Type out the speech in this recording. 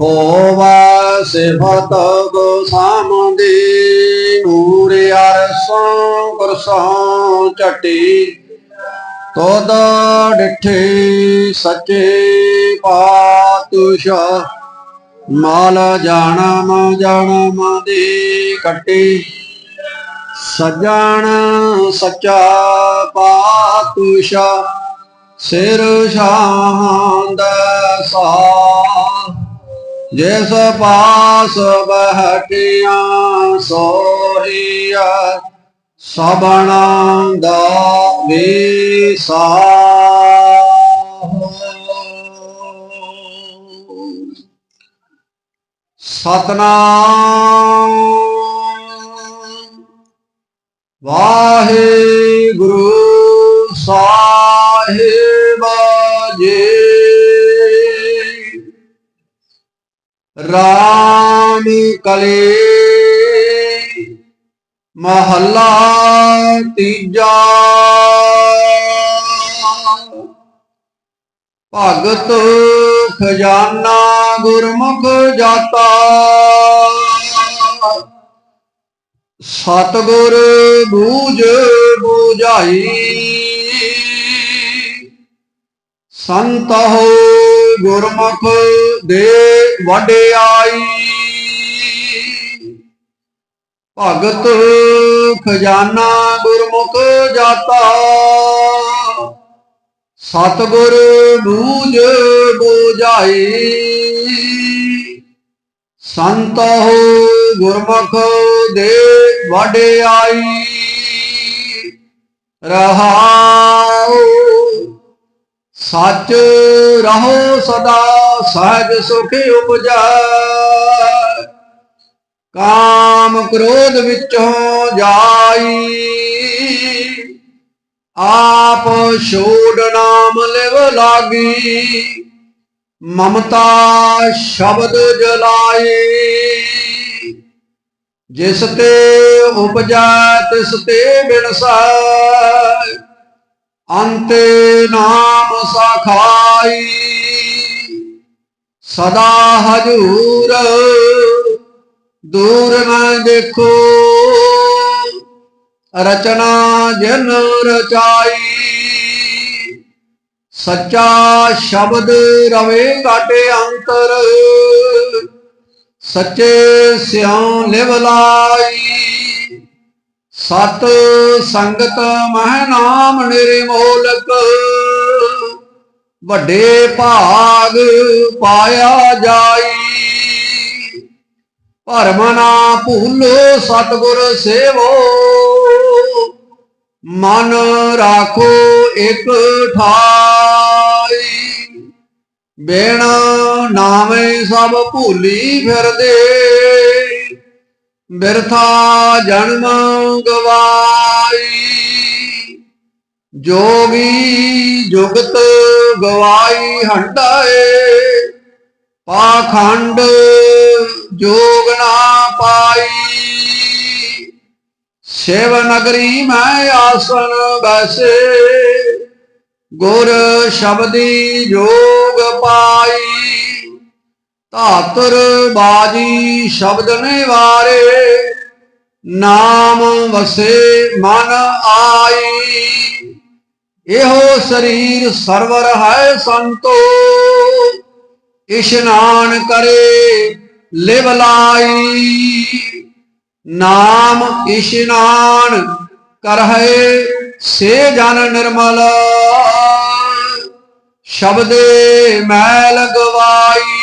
ਹੋਵਾ ਸਿਫਤ ਗੋਸਾਮਦੀ ਨੂਰ ਅਰਸੋਂ ਕਰਸੋਂ ਚਟੀ ਤੋਦ ਡਿਠੇ ਸੱਚੇ ਪਾਤਸ਼ਾਹ, ਮਾਲ ਜਾਣਮ ਜਨਮ ਦੀ ਕੱਟੀ। ਸਜਣ ਸੱਚਾ ਪਾਤਸ਼ਾਹ, ਸਿਰ ਸ਼ਾਂਦ ਸਾ ਜਿਸ ਪਾਸ ਬਹਟਿਆ ਸੋਹੀਆ ਸਬਣਾ ਦਾ ਵਿਸਾ ਸਤਨਾਮ। ਵਾਹਿਗੁਰੂ ਸਾਹਿਬ ਜੀ। ਰਾਮ ਕਲੇ। ਮਹੱਲਾ ਤੀਜਾ। ਭਗਤ ਖਜ਼ਾਨਾ ਗੁਰਮੁਖ ਜਾਤਾ। ਸਤਗੁਰ ਬੂਝ ਬੂਝਾਈ। ਸੰਤ ਹੋ ਗੁਰਮੁਖ ਦੇ ਵਡਿਆਈ ਭਗਤ ਖਜ਼ਾਨਾ ਗੁਰਮੁਖ ਜਾਤਾ। ਸਤਗੁਰ ਬੂਝ ਬੂਝਾਈ। ਸੰਤ ਹੋ ਗੁਰਮੁਖ ਦੇ ਵਡਿਆਈ ਰਹਾਉ ਸੱਚ ਰਹੋ ਸਦਾ, ਸਹਿਜ ਸੁਖ ਉਪਜੈ। ਕਾਮ ਕ੍ਰੋਧ ਵਿੱਚੋਂ ਜਾਈ। ਆਪ ਛੋੜ ਨਾਮ ਲਿਵ ਲਾਗੀ। ਮਮਤਾ ਸ਼ਬਦ ਜਲਾਈ। ਜਿਸ ਤੇ ਉਪਜੈ, ਤਿਸ ਤੇ ਬਿਨਸੈ। ਅੰਤੇ ਨਾਮ ਸਖਾਈ। ਸਦਾ ਹਜੂਰ, ਦੂਰ ਨਾ ਦੇਖੋ। ਰਚਨਾ ਜਨ ਰਚਾਈ। ਸੱਚਾ ਸ਼ਬਦ ਰਵੇ ਘਾਟੇ ਅੰਤਰ। ਸੱਚੇ ਸਿਉ ਲਿਵ ਲਾਈ। ਸਤ ਸੰਗਤ ਮਹਿ ਨਾਮ ਨਿਰਮੋਲਕ ਵੱਡੇ ਭਾਗ ਪਾਇਆ ਜਾਈ। ਭਰਮ ਨਾ ਭੂਲੋ ਸਤਗੁਰ ਸੇਵੋ। ਮਨ ਰਾਖੋ ਇਕ ਠਾਈ। ਬਿਨ ਨਾਮੇ ਸਭ ਭੂਲੀ ਫਿਰਦੇ। ਬਿਰਥਾ ਜਨਮ ਗਵਾਈ। ਜੋਗੀ ਜੁਗਤ ਗਵਾਈ ਹੰਡਾਏ ਪਾਖੰਡ ਜੋਗ ਨਾ ਪਾਈ। ਸ਼ਿਵ ਨਗਰੀ ਮੈਂ ਆਸਨ ਬੈਸੇ। ਗੁਰ ਸ਼ਬਦੀ ਜੋਗ ਪਾਈ ਧਾਤਰ ਬਾਜੀ ਸ਼ਬਦ ਨਿਵਾਰੇ ਨਾਮ ਵਸੇ ਮਨ ਆਈ। ਇਹੋ ਸਰੀਰ ਸਰਵਰ ਹੈ ਸੰਤੋ ਇਸ਼ਨਾਨ ਕਰੇ ਲਿਵ ਲਾਈ। ਨਾਮ ਇਸ਼ਨਾਨ ਕਰਹਿ ਸੇ ਜਨ ਨਿਰਮਲ, ਸ਼ਬਦੇ ਮੈਲ ਗਵਾਈ।